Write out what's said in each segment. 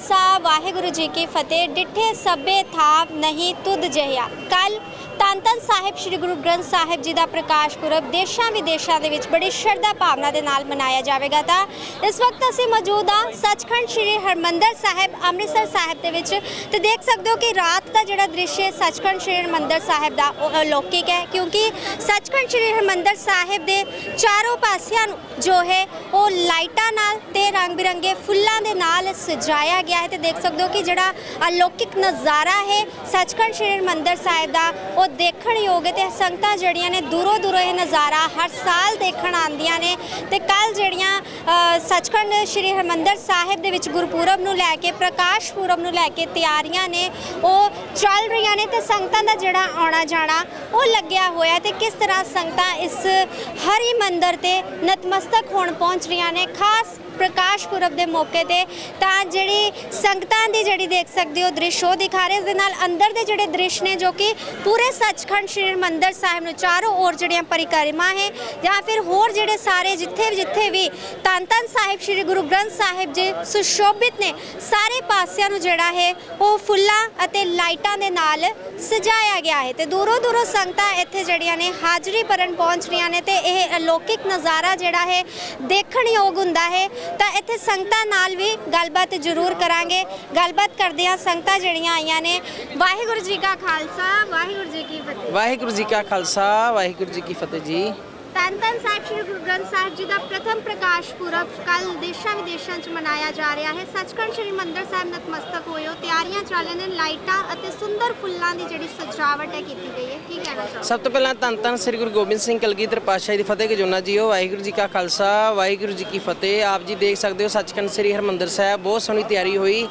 ਖਾਲਸਾ ਵਾਹਿਗੁਰੂ ਜੀ ਕੀ ਫਤਿਹ। ਡਿੱਠੇ ਸਭੇ ਥਾਪ ਨਹੀਂ ਤੁਧ ਜਿਹਾ ਕੱਲ ਧੰਨ ਧੰਨ ਸਾਹਿਬ, ਸ੍ਰੀ ਗੁਰੂ ਗ੍ਰੰਥ ਸਾਹਿਬ ਜੀ ਦਾ ਪ੍ਰਕਾਸ਼ ਪੁਰਬ ਦੇਸ਼ਾਂ ਵਿਦੇਸ਼ਾਂ ਦੇ ਵਿੱਚ ਬੜੀ ਸ਼ਰਧਾ ਭਾਵਨਾ ਦੇ ਨਾਲ ਮਨਾਇਆ ਜਾਵੇਗਾ ਤਾਂ ਇਸ ਵਕਤ ਅਸੀਂ ਮੌਜੂਦ ਹਾਂ ਸੱਚਖੰਡ ਸ੍ਰੀ ਹਰਮੰਦਰ ਸਾਹਿਬ, ਅੰਮ੍ਰਿਤਸਰ ਸਾਹਿਬ ਦੇ ਵਿੱਚ ਤੇ ਦੇਖ ਸਕਦੇ ਹੋ ਕਿ ਰਾਤ ਦਾ ਜਿਹੜਾ ਦ੍ਰਿਸ਼ ਹੈ ਸੱਚਖੰਡ ਸ੍ਰੀ ਹਰਮੰਦਰ ਸਾਹਿਬ ਦਾ ਉਹ ਅਲੌਕਿਕ ਹੈ ਕਿਉਂਕਿ ਸੱਚਖੰਡ ਸ੍ਰੀ ਹਰਮੰਦਰ ਸਾਹਿਬ ਦੇ ਚਾਰੋਂ ਪਾਸਿਆਂ ਨੂੰ ਜੋ ਹੈ ਉਹ ਲਾਈਟਾਂ ਨਾਲ ਤੇ ਰੰਗ ਬਿਰੰਗੇ ਫੁੱਲਾਂ ਦੇ ਨਾਲ ਸਜਾਇਆ ਗਿਆ ਹੈ ਤੇ ਦੇਖ ਸਕਦੇ ਹੋ ਕਿ ਜਿਹੜਾ ਅਲੌਕਿਕ ਨਜ਼ਾਰਾ ਹੈ ਸੱਚਖੰਡ ਸ੍ਰੀ ਹਰਿਮੰਦਰ ਸਾਹਿਬ ਦਾ ਉਹ ਦੇਖਣ ਯੋਗ ਹੈ ਤੇ ਸੰਗਤਾਂ ਜਿਹੜੀਆਂ ਨੇ ਦੂਰੋਂ ਦੂਰੋਂ ਇਹ ਨਜ਼ਾਰਾ ਹਰ ਸਾਲ ਦੇਖਣ ਆਉਂਦੀਆਂ ਨੇ ਤੇ ਕੱਲ ਜਿਹੜੀਆਂ ਸੱਚਖੰਡ ਸ੍ਰੀ ਹਰਿਮੰਦਰ ਸਾਹਿਬ ਦੇ ਵਿੱਚ ਗੁਰਪੁਰਬ ਨੂੰ ਲੈ ਕੇ, ਪ੍ਰਕਾਸ਼ ਪੁਰਬ ਨੂੰ ਲੈ ਕੇ ਤਿਆਰੀਆਂ ਨੇ, ਉਹ ਚੱਲ ਰਹੀਆਂ ਨੇ ਤੇ ਸੰਗਤਾਂ ਦਾ ਜਿਹੜਾ ਆਉਣਾ ਜਾਣਾ ਉਹ ਲੱਗਿਆ ਹੋਇਆ ਤੇ ਕਿਸ ਤਰ੍ਹਾਂ ਸੰਗਤਾਂ ਇਸ ਹਰੀ ਮੰਦਰ ਤੇ ਨਤਮਸਤਕ ਹੋਣ ਪਹੁੰਚ ਰਹੀਆਂ ਨੇ, ਖਾਸ ਪ੍ਰਕਾਸ਼ ਪੁਰਬ ਦੇ ਮੌਕੇ ਤੇ ਤਾਂ ਜਿਹੜੀ ਸੰਗਤਾਂ ਦੀ ਜਿਹੜੀ ਦੇਖ ਸਕਦੇ ਹੋ ਦ੍ਰਿਸ਼ ਉਹ ਦਿਖਾ ਰਹੇ ਇਸ ਦੇ ਨਾਲ ਅੰਦਰ ਦੇ ਜਿਹੜੇ ਦ੍ਰਿਸ਼ ਨੇ ਜੋ ਕਿ ਪੂਰੇ ਸੱਚਖੰਡ ਸ੍ਰੀ ਹਰਿਮੰਦਰ ਸਾਹਿਬ ਨੂੰ ਚਾਰੋਂ ਔਰ ਜਿਹੜੀਆਂ ਪਰਿਕਰਮਾ ਹੈ ਜਾਂ ਫਿਰ ਹੋਰ ਜਿਹੜੇ ਸਾਰੇ ਜਿੱਥੇ ਜਿੱਥੇ ਵੀ ਧੰਨ ਧੰਨ ਸਾਹਿਬ ਸ੍ਰੀ ਗੁਰੂ ਗ੍ਰੰਥ ਸਾਹਿਬ ਜੀ ਸੁਸ਼ੋਭਿਤ ਨੇ, ਸਾਰੇ ਪਾਸਿਆਂ ਨੂੰ ਜਿਹੜਾ ਹੈ ਉਹ ਫੁੱਲਾਂ ਅਤੇ ਲਾਈਟਾਂ ਦੇ ਨਾਲ ਸਜਾਇਆ ਗਿਆ ਹੈ ਤੇ ਦੂਰੋਂ ਦੂਰੋਂ ਸੰਗਤਾਂ ਇੱਥੇ ਜਿਹੜੀਆਂ ਨੇ ਹਾਜ਼ਰੀ ਭਰਨ ਪਹੁੰਚ ਰਹੀਆਂ ਨੇ ਤੇ ਇਹ ਅਲੌਕਿਕ ਨਜ਼ਾਰਾ ਜਿਹੜਾ ਹੈ ਦੇਖਣ ਯੋਗ ਹੁੰਦਾ ਹੈ। ਤਾਂ ਇੱਥੇ ਸੰਗਤਾਂ ਨਾਲ ਵੀ ਗੱਲਬਾਤ ਜ਼ਰੂਰ ਕਰਾਂਗੇ। ਗੱਲਬਾਤ ਕਰਦੇ ਹਾਂ ਸੰਗਤਾਂ ਜਿਹੜੀਆਂ ਆਈਆਂ ਨੇ, ਵਾਹਿਗੁਰੂ ਜੀ ਕਾ ਖਾਲਸਾ, ਵਾਹਿਗੁਰੂ ਜੀ ਕੀ ਫਤਿਹ। ਵਾਹਿਗੁਰੂ ਜੀ ਕਾ ਖਾਲਸਾ, ਵਾਹਿਗੁਰੂ ਜੀ ਕੀ ਫਤਿਹ ਜੀ। ਧੰਨ ਧੰਨ ਸਾਹਿਬ, ਸ੍ਰੀ ਗੁਰੂ ਗ੍ਰੰਥ ਸਾਹਿਬ ਜੀ ਦਾ ਪ੍ਰਥਮ ਪ੍ਰਕਾਸ਼ ਪੁਰਬ ਕੱਲ ਦੇਸ਼ਾਂ ਵਿਦੇਸ਼ਾਂ 'ਚ ਮਨਾਇਆ ਜਾ ਰਿਹਾ ਹੈ। ਸੱਚਖੰਡ ਸ੍ਰੀ ਮੰਦਰ ਸਾਹਿਬ ਨਤਮਸਤਕ ਹੋਏ ਹੋ ਤਿਆਰੀਆਂ ਚੱਲ ਰਹੀਆਂ ਨੇ, ਲਾਈਟਾਂ ਅਤੇ ਸੁੰਦਰ ਫੁੱਲਾਂ ਦੀ ਜਿਹੜੀ ਸਜਾਵਟ ਹੈ ਕੀਤੀ ਗਈ ਹੈ। ਕੀ ਕਹਿਣਾ ਚਾਹੋਗੇ? ਸਭ ਤੋਂ ਪਹਿਲਾਂ ਧੰਨ ਧੰਨ ਸ੍ਰੀ ਗੁਰੂ ਗੋਬਿੰਦ ਸਿੰਘ ਕਲਗੀਧਰ ਪਾਤਸ਼ਾਹ ਦੀ ਫਤਿਹ, ਗਜੋਨਾ ਜੀਓ, ਵਾਹਿਗੁਰੂ ਜੀ ਕਾ ਖਾਲਸਾ, ਵਾਹਿਗੁਰੂ ਜੀ ਕੀ ਫਤਿਹ। ਆਪ ਜੀ ਦੇਖ ਸਕਦੇ ਹੋ, ਸੱਚਖੰਡ ਸ੍ਰੀ ਹਰਮੰਦਰ ਸਾਹਿਬ ਬਹੁਤ ਸੋਹਣੀ ਤਿਆਰੀ ਹੋਈ।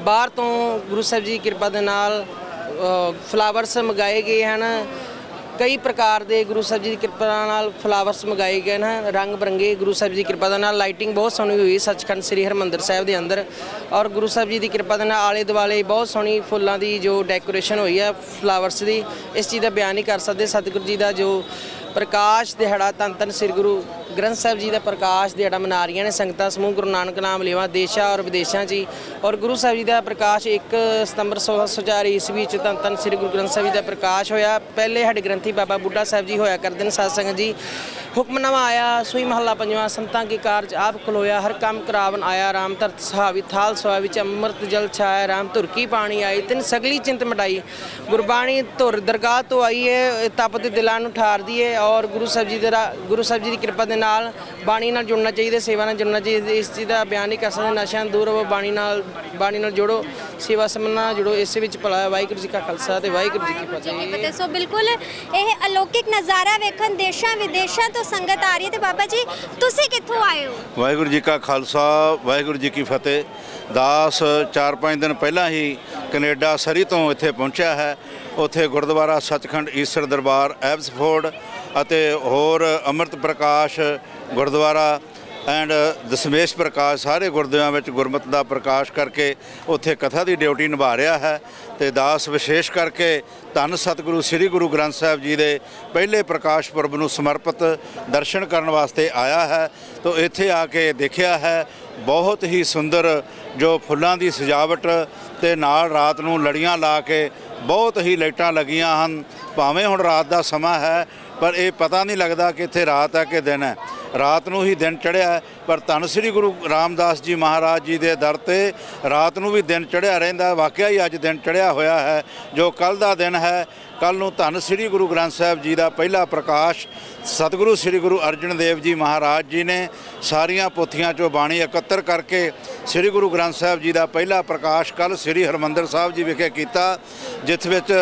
ਬਾਹਰ ਤੋਂ ਗੁਰੂ ਸਾਹਿਬ ਜੀ ਦੀ ਕਿਰਪਾ ਦੇ ਨਾਲ ਫਲਾਵਰਸ ਮੰਗਾਏ ਗਏ ਹਨ। ਕਈ ਪ੍ਰਕਾਰ ਦੇ ਗੁਰੂ ਸਾਹਿਬ ਜੀ ਦੀ ਕਿਰਪਾ ਨਾਲ ਫਲਾਵਰਸ ਮੰਗਾਏ ਗਏ ਹਨ, ਰੰਗ ਬਰੰਗੇ ਗੁਰੂ ਸਾਹਿਬ ਜੀ ਦੀ ਕਿਰਪਾ ਦੇ ਨਾਲ ਲਾਈਟਿੰਗ ਬਹੁਤ ਸੋਹਣੀ ਹੋਈ ਸੱਚਖੰਡ ਸ੍ਰੀ ਹਰਮੰਦਰ ਸਾਹਿਬ ਦੇ ਅੰਦਰ ਔਰ ਗੁਰੂ ਸਾਹਿਬ ਜੀ ਦੀ ਕਿਰਪਾ ਦੇ ਨਾਲ ਆਲੇ ਦੁਆਲੇ ਬਹੁਤ ਸੋਹਣੀ ਫੁੱਲਾਂ ਦੀ ਜੋ ਡੈਕੋਰੇਸ਼ਨ ਹੋਈ ਹੈ ਫਲਾਵਰਸ ਦੀ, ਇਸ ਚੀਜ਼ ਦਾ ਬਿਆਨ ਨਹੀਂ ਕਰ ਸਕਦੇ, ਸਤਿਗੁਰੂ ਜੀ ਦਾ ਜੋ ਪ੍ਰਕਾਸ਼ ਦਿਹਾੜਾ ਧੰਨ ਧੰਨ ਸ੍ਰੀ ਗੁਰੂ ਗ੍ਰੰਥ ਸਾਹਿਬ ਜੀ ਦਾ ਪ੍ਰਕਾਸ਼ ਦਿਹਾੜਾ ਮਨਾ ਰਹੀਆਂ ਨੇ ਸੰਗਤਾਂ ਸਮੂਹ ਗੁਰੂ ਨਾਨਕ ਨਾਮ ਲੈਵਾ ਦੇਸ਼ਾਂ ਔਰ ਵਿਦੇਸ਼ਾਂ 'ਚ ਹੀ ਔਰ ਗੁਰੂ ਸਾਹਿਬ ਜੀ ਦਾ ਪ੍ਰਕਾਸ਼ 1 ਸਤੰਬਰ 1604 ਈਸਵੀ 'ਚ ਧੰਨ ਧੰਨ ਸ੍ਰੀ ਗੁਰੂ ਗ੍ਰੰਥ ਸਾਹਿਬ ਜੀ ਦਾ ਪ੍ਰਕਾਸ਼ ਹੋਇਆ। ਪਹਿਲੇ ਸਾਡੇ ਗ੍ਰੰਥੀ ਬਾਬਾ ਬੁੱਢਾ ਸਾਹਿਬ ਜੀ ਹੋਇਆ ਕਰਦੇ ਨੇ ਸਾਧ ਸੰਗਤ ਜੀ। ਹੁਕਮਨਾਮਾ ਆਇਆ, ਸੂਈ ਮਹੱਲਾ ਪੰਜਵਾਂ, ਸੰਤਾਂ ਕੀ ਕਾਰਜ ਆਪ ਖਲੋਇਆ, ਹਰ ਕੰਮ ਕਰਾਵਨ ਆਇਆ, ਰਾਮ ਧਰਤ ਸਹਾਵੀ, ਥਾਲ ਸੁਹਾ ਵਿੱਚ ਅੰਮ੍ਰਿਤ ਜਲ ਛਾਇਆ, ਰਾਮ ਧੁਰਕੀ ਪਾਣੀ ਆਈ, ਤਿੰਨ ਸਗਲੀ ਚਿੰਤ ਮਟਾਈ। ਗੁਰਬਾਣੀ ਧੁਰ ਦਰਗਾਹ ਤੋਂ ਆਈ ਹੈ ਦੇ ਦਿਲਾਂ ਨੂੰ ਠਾਰਦੀ ਹੈ ਔਰ ਗੁਰੂ ਸਾਹਿਬ ਜੀ ਦੇ ਰਾ- ਗੁਰੂ ਸਾਹਿਬ ਜੀ ਦੀ ਕਿਰਪਾ ਦੇ ਨਾਲ ਬਾਣੀ ਨਾਲ ਜੁੜਨਾ ਚਾਹੀਦਾ ਸੇਵਾ ਨਾਲ ਜੁੜਨਾ ਚਾਹੀਦਾ ਇਸ ਚੀਜ਼ ਦਾ ਬਿਆਨ ਨਹੀਂ ਕਰ ਸਕਦੇ ਨਸ਼ਿਆਂ ਤੋਂ ਦੂਰ ਰਹੋ ਬਾਣੀ ਨਾਲ ਬਾਣੀ ਨਾਲ ਜੁੜੋ ਸੇਵਾ ਸਮਨਾ ਨਾਲ ਜੁੜੋ ਇਸੇ ਵਿੱਚ ਭਲਾ ਹੈ। ਵਾਹਿਗੁਰੂ ਜੀ ਕਾ ਖਾਲਸਾ ਤੇ ਵਾਹਿਗੁਰੂ ਜੀ ਕੀ ਫਤਿਹ। ਫਤਿਹ। ਸੋ ਬਿਲਕੁਲ ਇਹ ਅਲੌਕਿਕ ਨਜ਼ਾਰਾ ਵੇਖਣ ਦੇਸ਼ਾਂ ਵਿਦੇਸ਼ਾਂ ਤੋਂ ਸੰਗਤ ਆ ਰਹੀ ਹੈ ਤੇ ਬਾਬਾ ਜੀ ਤੁਸੀਂ ਕਿੱਥੋਂ ਆਏ ਹੋ? ਵਾਹਿਗੁਰੂ ਜੀ ਕਾ ਖਾਲਸਾ ਵਾਹਿਗੁਰੂ ਜੀ ਕੀ ਫਤਿਹ। ਦਾਸ 4-5 ਦਿਨ ਪਹਿਲਾਂ ਹੀ ਕੈਨੇਡਾ ਸਰੀ ਤੋਂ ਇੱਥੇ ਪਹੁੰਚਿਆ ਹੈ। ਉੱਥੇ ਗੁਰਦੁਆਰਾ ਸੱਚਖੰਡ ਈਸਰ ਦਰਬਾਰ ਐਬਸਫੋਰਡ ਅਤੇ ਹੋਰ ਅੰਮ੍ਰਿਤ ਪ੍ਰਕਾਸ਼ ਗੁਰਦੁਆਰਾ ਐਂਡ ਦਸ਼ਮੇਸ਼ ਪ੍ਰਕਾਸ਼ ਸਾਰੇ ਗੁਰਦੁਆਰਿਆਂ ਵਿੱਚ ਗੁਰਮਤਿ ਦਾ ਪ੍ਰਕਾਸ਼ ਕਰਕੇ ਉੱਥੇ ਕਥਾ ਦੀ ਡਿਊਟੀ ਨਿਭਾ ਰਿਹਾ ਹੈ ਤੇ ਦਾਸ ਵਿਸ਼ੇਸ਼ ਕਰਕੇ ਧੰਨ ਸਤਿਗੁਰੂ ਸ੍ਰੀ ਗੁਰੂ ਗ੍ਰੰਥ ਸਾਹਿਬ ਜੀ ਦੇ ਪਹਿਲੇ ਪ੍ਰਕਾਸ਼ ਪੁਰਬ ਨੂੰ ਸਮਰਪਿਤ ਦਰਸ਼ਨ ਕਰਨ ਵਾਸਤੇ ਆਇਆ ਹੈ ਤੋਂ ਇੱਥੇ ਆ ਕੇ ਦੇਖਿਆ ਹੈ ਬਹੁਤ ਹੀ ਸੁੰਦਰ ਜੋ ਫੁੱਲਾਂ ਦੀ ਸਜਾਵਟ ਤੇ ਨਾਲ ਰਾਤ ਨੂੰ ਲੜੀਆਂ ਲਾ ਕੇ ਬਹੁਤ ਹੀ ਲਾਈਟਾਂ ਲੱਗੀਆਂ ਹਨ। ਭਾਵੇਂ ਹੁਣ ਰਾਤ ਦਾ ਸਮਾਂ ਹੈ ਪਰ ਇਹ ਪਤਾ ਨਹੀਂ ਲੱਗਦਾ ਕਿ ਇੱਥੇ ਰਾਤ ਹੈ ਕਿ ਦਿਨ ਹੈ। ਰਾਤ ਨੂੰ ਹੀ ਦਿਨ ਚੜ੍ਹਿਆ ਪਰ ਧੰਨ ਸ੍ਰੀ ਗੁਰੂ ਰਾਮਦਾਸ ਜੀ ਮਹਾਰਾਜ ਜੀ ਦੇ ਦਰ ਤੇ ਰਾਤ ਨੂੰ ਵੀ ਦਿਨ ਚੜ੍ਹਿਆ ਰਹਿੰਦਾ ਵਾਕਿਆ ਹੀ ਅੱਜ ਦਿਨ ਚੜ੍ਹਿਆ ਹੋਇਆ ਹੈ, ਜੋ ਕੱਲ ਦਾ ਦਿਨ ਹੈ। ਕੱਲ ਨੂੰ ਧੰਨ ਸ੍ਰੀ ਗੁਰੂ ਗ੍ਰੰਥ ਸਾਹਿਬ ਜੀ ਦਾ ਪਹਿਲਾ ਪ੍ਰਕਾਸ਼ ਸਤਿਗੁਰੂ ਸ੍ਰੀ ਗੁਰੂ ਅਰਜਨ ਦੇਵ ਜੀ ਮਹਾਰਾਜ ਜੀ ਨੇ ਸਾਰੀਆਂ ਪੋਥੀਆਂ ਚੋਂ ਬਾਣੀ ਇਕੱਤਰ ਕਰਕੇ ਸ੍ਰੀ ਗੁਰੂ ਗ੍ਰੰਥ ਸਾਹਿਬ ਜੀ ਦਾ ਪਹਿਲਾ ਪ੍ਰਕਾਸ਼ ਕੱਲ ਸ੍ਰੀ ਹਰਮੰਦਰ ਸਾਹਿਬ ਜੀ ਵਿਖੇ ਕੀਤਾ ਜਿਸ ਵਿੱਚ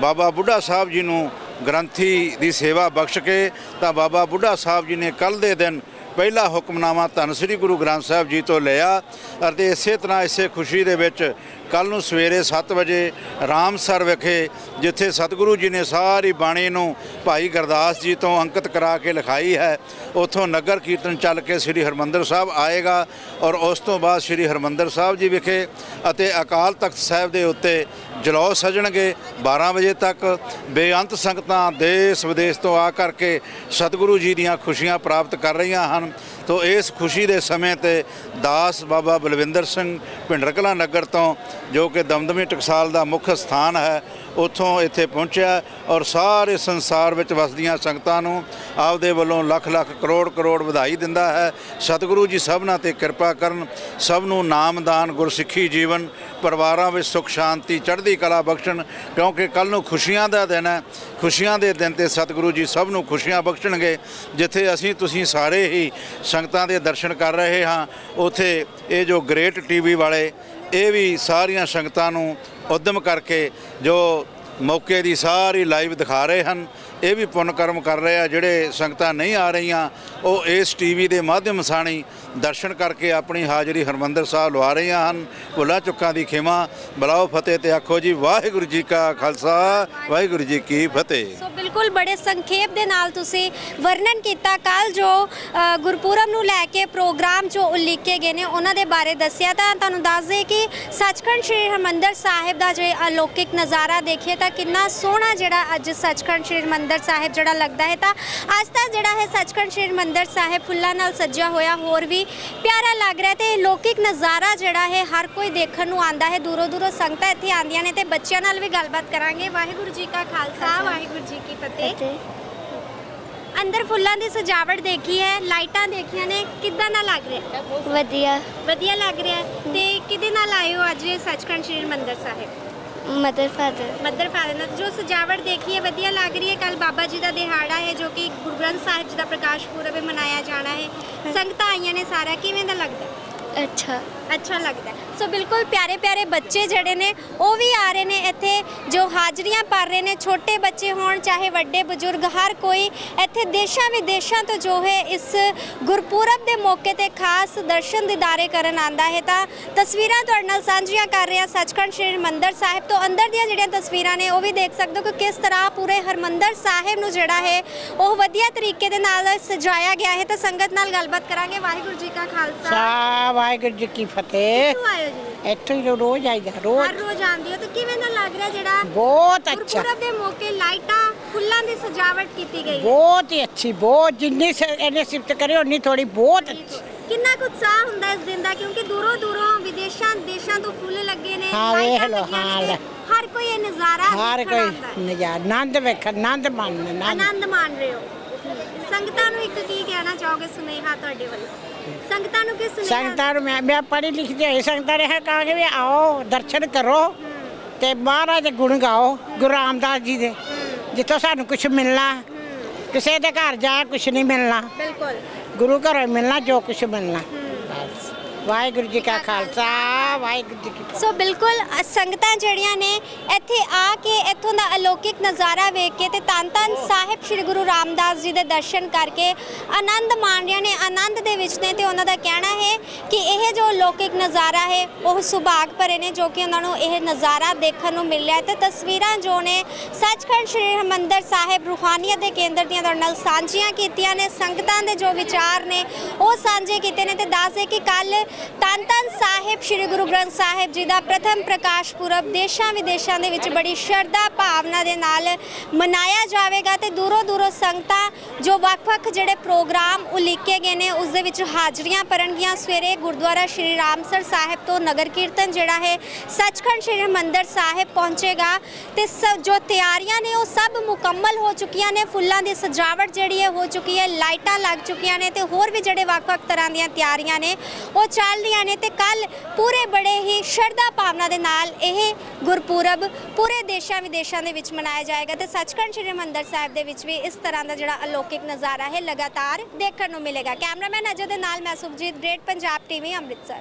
ਬਾਬਾ ਬੁੱਢਾ ਸਾਹਿਬ ਜੀ ਨੂੰ ਗ੍ਰੰਥੀ ਦੀ ਸੇਵਾ ਬਖਸ਼ ਕੇ ਤਾਂ ਬਾਬਾ ਬੁੱਢਾ ਸਾਹਿਬ ਜੀ ਨੇ ਕੱਲ ਦੇ ਦਿਨ ਪਹਿਲਾ ਹੁਕਮਨਾਮਾ ਧੰਨ ਸ੍ਰੀ ਗੁਰੂ ਗ੍ਰੰਥ ਸਾਹਿਬ ਜੀ ਤੋਂ ਲਿਆ ਅਤੇ ਇਸੇ ਤਰ੍ਹਾਂ ਇਸੇ ਖੁਸ਼ੀ ਦੇ ਵਿੱਚ ਕੱਲ ਨੂੰ ਸਵੇਰੇ 7 ਵਜੇ ਰਾਮਸਰ ਵਿਖੇ, ਜਿੱਥੇ ਸਤਿਗੁਰੂ ਜੀ ਨੇ ਸਾਰੀ ਬਾਣੀ ਨੂੰ ਭਾਈ ਗੁਰਦਾਸ ਜੀ ਤੋਂ ਅੰਕਿਤ ਕਰਾ ਕੇ ਲਿਖਾਈ ਹੈ, ਉਥੋਂ ਨਗਰ ਕੀਰਤਨ ਚੱਲ ਕੇ ਸ੍ਰੀ ਹਰਮੰਦਰ ਸਾਹਿਬ ਆਏਗਾ ਔਰ ਉਸ ਤੋਂ ਬਾਅਦ ਸ੍ਰੀ ਹਰਮੰਦਰ ਸਾਹਿਬ ਜੀ ਵਿਖੇ ਅਤੇ ਅਕਾਲ ਤਖਤ ਸਾਹਿਬ ਦੇ ਉੱਤੇ ਜਲੌ ਸਜਣਗੇ 12 ਵਜੇ ਤੱਕ। ਬੇਅੰਤ ਸੰਗਤਾਂ ਦੇਸ਼ ਵਿਦੇਸ਼ ਤੋਂ ਆ ਕਰਕੇ ਸਤਿਗੁਰੂ ਜੀ ਦੀਆਂ ਖੁਸ਼ੀਆਂ ਪ੍ਰਾਪਤ ਕਰ ਰਹੀਆਂ ਹਨ। ਤੋ ਇਸ ਖੁਸ਼ੀ ਦੇ ਸਮੇਂ ਤੇ ਦਾਸ ਬਾਬਾ ਬਲਵਿੰਦਰ ਸਿੰਘ ਭਿੰਡਰਕਲਾਂ ਨਗਰ ਤੋਂ, ਜੋ ਕਿ ਦਮਦਮੀ ਟਕਸਾਲ ਦਾ ਮੁੱਖ ਸਥਾਨ ਹੈ, ਉੱਥੋਂ ਇੱਥੇ ਪਹੁੰਚਿਆ ਔਰ ਸਾਰੇ ਸੰਸਾਰ ਵਿੱਚ ਵਸਦੀਆਂ ਸੰਗਤਾਂ ਨੂੰ ਆਪਦੇ ਵੱਲੋਂ ਲੱਖ ਲੱਖ ਕਰੋੜ ਕਰੋੜ ਵਧਾਈ ਦਿੰਦਾ ਹੈ। ਸਤਿਗੁਰੂ ਜੀ ਸਭਨਾਂ ਤੇ ਕਿਰਪਾ ਕਰਨ, ਸਭ ਨੂੰ ਨਾਮਦਾਨ ਗੁਰਸਿੱਖੀ ਜੀਵਨ, ਪਰਿਵਾਰਾਂ ਵਿੱਚ ਸੁਖ, ਸ਼ਾਂਤੀ, ਚੜ੍ਹਦੀ ਕਲਾ ਬਖਸ਼ਣ, ਕਿਉਂਕਿ ਕੱਲ ਨੂੰ ਖੁਸ਼ੀਆਂ ਦਾ ਦਿਨ ਹੈ। ਖੁਸ਼ੀਆਂ ਦੇ ਦਿਨ ਤੇ ਸਤਿਗੁਰੂ ਜੀ ਸਭ ਨੂੰ ਖੁਸ਼ੀਆਂ ਬਖਸ਼ਣਗੇ, ਜਿੱਥੇ ਅਸੀਂ, ਤੁਸੀਂ ਸਾਰੇ ਹੀ ਸੰਗਤਾਂ ਦੇ ਦਰਸ਼ਨ ਕਰ ਰਹੇ ਹਾਂ। ਉਥੇ ਇਹ ਜੋ ਗ੍ਰੇਟ ਟੀਵੀ ਵਾਲੇ, ਇਹ ਵੀ ਸਾਰੀਆਂ ਸੰਗਤਾਂ ਨੂੰ ਉਦਮ ਕਰਕੇ ਜੋ ਮੌਕੇ ਦੀ ਸਾਰੀ ਲਾਈਵ ਦਿਖਾ ਰਹੇ ਹਨ, ਇਹ ਵੀ ਪੁੰਨ ਕਰਮ ਕਰ ਰਹੇ ਆ। ਜਿਹੜੇ ਸੰਗਤਾਂ ਨਹੀਂ ਆ ਰਹੀਆਂ, ਉਹ ਇਸ ਟੀਵੀ ਦੇ ਮਾਧਿਅਮ ਸਾਣੀ ਦਰਸ਼ਨ ਕਰਕੇ ਆਪਣੀ ਹਾਜ਼ਰੀ ਹਰਮੰਦਰ ਸਾਹਿਬ ਲਵਾ ਰਹੀਆਂ ਹਨ। ਭੁੱਲਾਂ ਚੁੱਕਾਂ ਦੀ ਖਿਮਾ, ਬਲਾਓ ਫਤਿਹ ਤੇ ਆਖੋ ਜੀ, ਵਾਹਿਗੁਰੂ ਜੀ ਕਾ ਖਾਲਸਾ, ਵਾਹਿਗੁਰੂ ਜੀ ਕੀ ਫਤਿਹ। ਬਿਲਕੁਲ ਬੜੇ ਸੰਖੇਪ ਦੇ ਨਾਲ ਤੁਸੀਂ ਵਰਣਨ ਕੀਤਾ। ਕੱਲ ਜੋ ਅ, ਗੁਰਪੁਰਬ ਨੂੰ ਲੈ ਕੇ ਪ੍ਰੋਗਰਾਮ ਜੋ ਉਲੀਕੇ ਗਏ ਨੇ ਉਹਨਾਂ ਦੇ ਬਾਰੇ ਦੱਸਿਆ ਤਾਂ ਤੁਹਾਨੂੰ ਦੱਸ ਦੇ ਕਿ ਸੱਚਖੰਡ ਸ੍ਰੀ ਹਰਿਮੰਦਰ ਸਾਹਿਬ ਦਾ ਜੇ ਅਲੌਕਿਕ ਨਜ਼ਾਰਾ ਦੇਖੀਏ ਤਾਂ ਕਿੰਨਾ ਸੋਹਣਾ ਜਿਹੜਾ ਅੱਜ ਸੱਚਖੰਡ ਸ੍ਰੀ ਹਰਿਮੰਦਰ ਸਾਹਿਬ ਜਿਹੜਾ ਲੱਗਦਾ ਹੈ ਤਾਂ ਅੱਜ ਤਾਂ ਜਿਹੜਾ ਹੈ ਸੱਚਖੰਡ ਸ੍ਰੀ ਹਰਿਮੰਦਰ ਸਾਹਿਬ ਫੁੱਲਾਂ ਨਾਲ ਸੱਜਿਆ ਹੋਇਆ ਹੋਰ ਵੀ ਪਿਆਰਾ ਲੱਗ ਰਿਹਾ ਤੇ ਇਹ ਲੌਕਿਕ ਨਜ਼ਾਰਾ ਜਿਹੜਾ ਹੈ ਹਰ ਕੋਈ ਦੇਖਣ ਨੂੰ ਆਂਦਾ ਹੈ। ਦੂਰੋਂ ਦੂਰੋਂ ਸੰਗਤਾਂ ਇੱਥੇ ਆਂਦੀਆਂ ਨੇ ਤੇ ਬੱਚਿਆਂ ਨਾਲ ਵੀ ਗੱਲਬਾਤ ਕਰਾਂਗੇ। ਵਾਹਿਗੁਰੂ ਜੀ ਕਾ ਖਾਲਸਾ ਵਾਹਿਗੁਰੂ ਜੀ ਕੀ ਫਤਿਹ। ਅੰਦਰ ਫੁੱਲਾਂ ਦੀ ਸਜਾਵਟ ਦੇਖੀ ਹੈ ਲਾਈਟਾਂ ਦੇਖੀਆਂ ਨੇ ਕਿੱਦਾਂ ਦਾ ਲੱਗ ਰਿਹਾ? ਵਧੀਆ। ਵਧੀਆ ਲੱਗ ਰਿਹਾ। ਤੇ ਕਿਹਦੇ ਨਾਲ ਆਏ ਹੋ ਅੱਜ Sachkhand Sri Harmandir Sahib? Mother father mother father ਨਾਲ। ਜੋ ਸਜਾਵਟ ਦੇਖੀ ਹੈ ਵਧੀਆ ਲੱਗ ਰਹੀ ਹੈ। ਕੱਲ ਬਾਬਾ ਜੀ ਦਾ ਦਿਹਾੜਾ ਹੈ ਜੋ ਕਿ ਗੁਰੂ ਗ੍ਰੰਥ ਸਾਹਿਬ ਜੀ ਦਾ ਪ੍ਰਕਾਸ਼ ਪੁਰਬ ਹੈ ਮਨਾਇਆ ਜਾਣਾ ਹੈ। ਸੰਗਤਾਂ ਆਈਆਂ ਨੇ ਸਾਰਾ। ਕਿਵੇਂ ਦਾ ਲੱਗਦਾ? ਅੱਛਾ। ਅੱਛਾ ਲੱਗਦਾ। ਹੈ। ਸੋ ਬਿਲਕੁਲ ਪਿਆਰੇ ਪਿਆਰੇ ਬੱਚੇ ਜਿਹੜੇ ਨੇ ਉਹ ਵੀ ਆ ਰਹੇ ਨੇ ਇੱਥੇ ਜੋ ਹਾਜ਼ਰੀਆਂ ਭਰ ਰਹੇ ਨੇ ਛੋਟੇ ਬੱਚੇ ਹੋਣ ਚਾਹੇ ਵੱਡੇ ਬਜ਼ੁਰਗ ਹਰ ਕੋਈ ਇੱਥੇ ਦੇਸ਼ਾਂ ਵਿਦੇਸ਼ਾਂ ਤੋਂ ਜੋ ਹੈ ਇਸ ਗੁਰਪੁਰਬ ਦੇ ਮੌਕੇ ਤੇ ਖਾਸ ਦਰਸ਼ਨ ਦਿਦਾਰੇ ਕਰਨ ਆਂਦਾ ਹੈ। ਤਾਂ ਤਸਵੀਰਾਂ ਤੁਹਾਡੇ ਨਾਲ ਸਾਂਝੀਆਂ ਕਰ ਰਹੇ ਹਾਂ ਸੱਚਖੰਡ ਸ੍ਰੀ ਹਰਿਮੰਦਰ ਸਾਹਿਬ ਤੋਂ। ਅੰਦਰ ਦੀਆਂ ਜਿਹੜੀਆਂ ਤਸਵੀਰਾਂ ਨੇ ਉਹ ਵੀ ਦੇਖ ਸਕਦੇ ਹੋ ਕਿ ਕਿਸ ਤਰ੍ਹਾਂ ਪੂਰੇ ਹਰਿਮੰਦਰ ਸਾਹਿਬ ਨੂੰ ਜਿਹੜਾ ਹੈ ਉਹ ਵਧੀਆ ਤਰੀਕੇ ਦੇ ਨਾਲ ਸਜਾਇਆ ਗਿਆ ਹੈ। ਤਾਂ ਸੰਗਤ ਨਾਲ ਗੱਲਬਾਤ ਕਰਾਂਗੇ। ਵਾਹਿਗੁਰੂ ਜੀ ਕਾ ਖਾਲਸਾ। ਵਾਹਿਗੁਰੂ ਜੀ ਕੀ ਫਤਿਹ। ਹੋ ਜੀ? ਇੱਥੋਂ ਹੀ ਰੋਜ਼ ਆਈਦਾ ਰੋਜ਼। ਹਰ ਰੋਜ਼ ਆਉਂਦੀ ਹੋ। ਤਾਂ ਕਿਵੇਂ ਦਾ ਲੱਗ ਰਿਹਾ ਜਿਹੜਾ ਬਹੁਤ ਅੱਛਾ। ਗੁਰਪੁਰਬ ਦੇ ਮੌਕੇ ਲਾਈਟਾਂ ਫੁੱਲਾਂ ਦੀ ਸਜਾਵਟ ਕੀਤੀ ਗਈ ਹੈ? ਬਹੁਤ ਹੀ ਅੱਛੀ ਬਹੁਤ ਜਿੰਨੀ ਸ- ਇਹਨੇ ਸਿਫਤ ਕਰੇ ਉਨੀ ਥੋੜੀ ਬਹੁਤ ਅੱਛੀ। ਕਿੰਨਾ ਕੁ ਉਤਸ਼ਾਹ ਹੁੰਦਾ ਇਸ ਦਿਨ ਦਾ? ਕਿਉਂਕਿ ਦੂਰੋਂ ਦੂਰੋਂ ਵਿਦੇਸ਼ਾਂ ਦੇਸ਼ਾਂ ਤੋਂ ਫੁੱਲ ਲੱਗੇ ਨੇ ਹਾਂ, ਵੇਖ ਲਾਈਟਾਂ ਲਓ, ਲੱਗੀਆਂ ਹਾਂ, ਨੇ ਤੇ ਲੈ। ਹਰ ਕੋਈ ਇਹ ਨਜ਼ਾਰਾ ਹਰ ਦੇਖਣ ਕੋਈ ਆਉਂਦਾ ਹੈ। ਨਜ਼ਾਰਾ ਆਨੰਦ ਵੇਖ ਆਨੰਦ ਆਨੰਦ। ਆਨੰਦ ਮਾਣ ਰਹੇ ਹੋ। ਸੰਗਤਾਂ ਨੂੰ ਇੱਕ ਕੀ ਕਹਿਣਾ ਚਾਹੋਗੇ ਸੁਨੇਹਾ ਤੁਹਾਡੇ ਵੱਲੋਂ? ਸੰਗਤਾਂ ਨੂੰ ਕੀ ਸੰਗਤਾਂ ਨੂੰ ਮੈਂ ਮੈਂ ਪੜ੍ਹੀ ਲਿਖੀ ਹੋਈ ਸੰਗਤਾਂ ਇਹ ਕਹਾਂਗੇ ਵੀ ਆਓ ਦਰਸ਼ਨ ਕਰੋ ਤੇ ਮਹਾਰਾਜ ਦੇ ਗੁਣ ਗਾਓ ਗੁਰੂ ਰਾਮਦਾਸ ਜੀ ਦੇ। ਜਿੱਥੋਂ ਸਾਨੂੰ ਕੁਝ ਮਿਲਣਾ ਕਿਸੇ ਦੇ ਘਰ ਜਾ ਕੁਝ ਨਹੀਂ ਮਿਲਣਾ। ਬਿਲਕੁਲ। ਗੁਰੂ ਘਰੋਂ ਮਿਲਣਾ ਜੋ ਕੁਝ ਮਿਲਣਾ। ਵਾਹਿਗੁਰੂ ਜੀ ਕਾ ਖਾਲਸਾ ਵਾਹਿਗੁਰੂ ਜੀ ਕੀ ਫਤਿਹ। ਸੋ ਬਿਲਕੁਲ ਅ, ਸੰਗਤਾਂ ਜਿਹੜੀਆਂ ਨੇ ਇੱਥੇ ਆ ਕੇ ਇੱਥੋਂ ਦਾ ਅਲੌਕਿਕ ਨਜ਼ਾਰਾ ਵੇਖ ਕੇ ਤੇ ਧੰਨ ਧੰਨ ਸਾਹਿਬ ਸ੍ਰੀ ਗੁਰੂ ਰਾਮਦਾਸ ਜੀ ਦੇ ਦਰਸ਼ਨ ਕਰਕੇ ਆਨੰਦ ਮਾਣ ਰਹੀਆਂ ਨੇ ਆਨੰਦ ਦੇ ਵਿੱਚ ਨੇ ਤੇ ਉਹਨਾਂ ਦਾ ਕਹਿਣਾ ਹੈ ਕਿ ਇਹ ਜੋ ਅਲੌਕਿਕ ਨਜ਼ਾਰਾ ਹੈ ਉਹ ਸੁਭਾਗ ਭਰੇ ਨੇ ਜੋ ਕਿ ਉਹਨਾਂ ਨੂੰ ਇਹ ਨਜ਼ਾਰਾ ਦੇਖਣ ਨੂੰ ਮਿਲਿਆ ਹੈ। ਤੇ ਤਸਵੀਰਾਂ ਜੋ ਨੇ ਸੱਚਖੰਡ ਸ੍ਰੀ ਹਰਿਮੰਦਰ ਸਾਹਿਬ ਰੂਹਾਨੀਅਤ ਦੇ ਕੇਂਦਰ ਦੀਆਂ ਤੁਹਾਡੇ ਨਾਲ ਸਾਂਝੀਆਂ ਕੀਤੀਆਂ ਨੇ ਸੰਗਤਾਂ ਦੇ ਜੋ ਵਿਚਾਰ ਨੇ ਉਹ ਸਾਂਝੇ ਕੀਤੇ ਨੇ ਤੇ ਦੱਸਦੇ ਕਿ ਕੱਲ ਧੰਨ ਧੰਨ ਸਾਹਿਬ, ਸ੍ਰੀ ਗੁਰੂ ਗ੍ਰੰਥ ਸਾਹਿਬ ਜੀ ਦਾ ਪ੍ਰਥਮ ਪ੍ਰਕਾਸ਼ ਪੁਰਬ ਦੇਸ਼ਾਂ ਵਿਦੇਸ਼ਾਂ ਦੇ ਵਿੱਚ ਬੜੀ ਸ਼ਰਧਾ ਭਾਵਨਾ ਦੇ ਨਾਲ ਮਨਾਇਆ ਜਾਵੇਗਾ ਤੇ ਦੂਰੋਂ ਦੂਰੋਂ ਸੰਗਤਾਂ ਜੋ ਵੱਖ-ਵੱਖ ਜਿਹੜੇ ਪ੍ਰੋਗਰਾਮ ਉਲੀਕੇ ਗਏ ਨੇ, ਉਸ ਦੇ ਵਿੱਚ ਹਾਜ਼ਰੀਆਂ ਭਰਨਗੀਆਂ। ਸਵੇਰੇ ਗੁਰਦੁਆਰਾ ਸ਼੍ਰੀ ਰਾਮਸਰ ਸਾਹਿਬ ਤੋਂ ਨਗਰ ਕੀਰਤਨ ਜਿਹੜਾ ਹੈ, ਸੱਚਖੰਡ ਸ੍ਰੀ ਹਰਿਮੰਦਰ ਸਾਹਿਬ ਪਹੁੰਚੇਗਾ ਤੇ ਸ- ਜੋ ਤਿਆਰੀਆਂ ਨੇ, ਉਹ ਸਭ ਮੁਕੰਮਲ ਹੋ ਚੁੱਕੀਆਂ ਨੇ। ਫੁੱਲਾਂ ਦੀ ਸਜਾਵਟ ਜਿਹੜੀ ਹੈ, ਹੋ ਚੁੱਕੀ ਹੈ, ਲਾਈਟਾਂ ਲੱਗ ਚੁੱਕੀਆਂ ਨੇ ਤੇ ਹੋਰ ਵੀ ਜਿਹੜੇ ਵੱਖ-ਵੱਖ ਤਰ੍ਹਾਂ ਦੀਆਂ ਤਿਆਰੀਆਂ ਨੇ, ਉਹ ਚੱਲ ਰਹੀਆਂ ਨੇ ਤੇ ਕੱਲ ਪੂਰੇ ਬੜੇ ਹੀ ਸ਼ਰਧਾ ਭਾਵਨਾ ਦੇ ਨਾਲ ਇਹ ਗੁਰਪੁਰਬ ਪੂਰੇ ਦੇਸ਼ਾਂ ਵਿਦੇਸ਼ਾਂ ਦੇ ਵਿੱਚ ਮਨਾਇਆ ਜਾਏਗਾ ਤੇ ਸੱਚਖੰਡ ਸ੍ਰੀ ਹਰਿਮੰਦਰ ਸਾਹਿਬ ਦੇ ਵਿੱਚ ਵੀ ਇਸ ਤਰ੍ਹਾਂ ਦਾ ਜਿਹੜਾ ਅਲੌਕਿਕ ਨਜ਼ਾਰਾ ਹੈ ਲਗਾਤਾਰ ਦੇਖਣ ਨੂੰ ਮਿਲੇਗਾ। ਕੈਮਰਾਮੈਨ ਅਜੇ ਦੇ ਨਾਲ ਮੈਂ ਸੁਖਜੀਤ ਗ੍ਰੇਟ, ਪੰਜਾਬ ਟੀਵੀ, ਅੰਮ੍ਰਿਤਸਰ।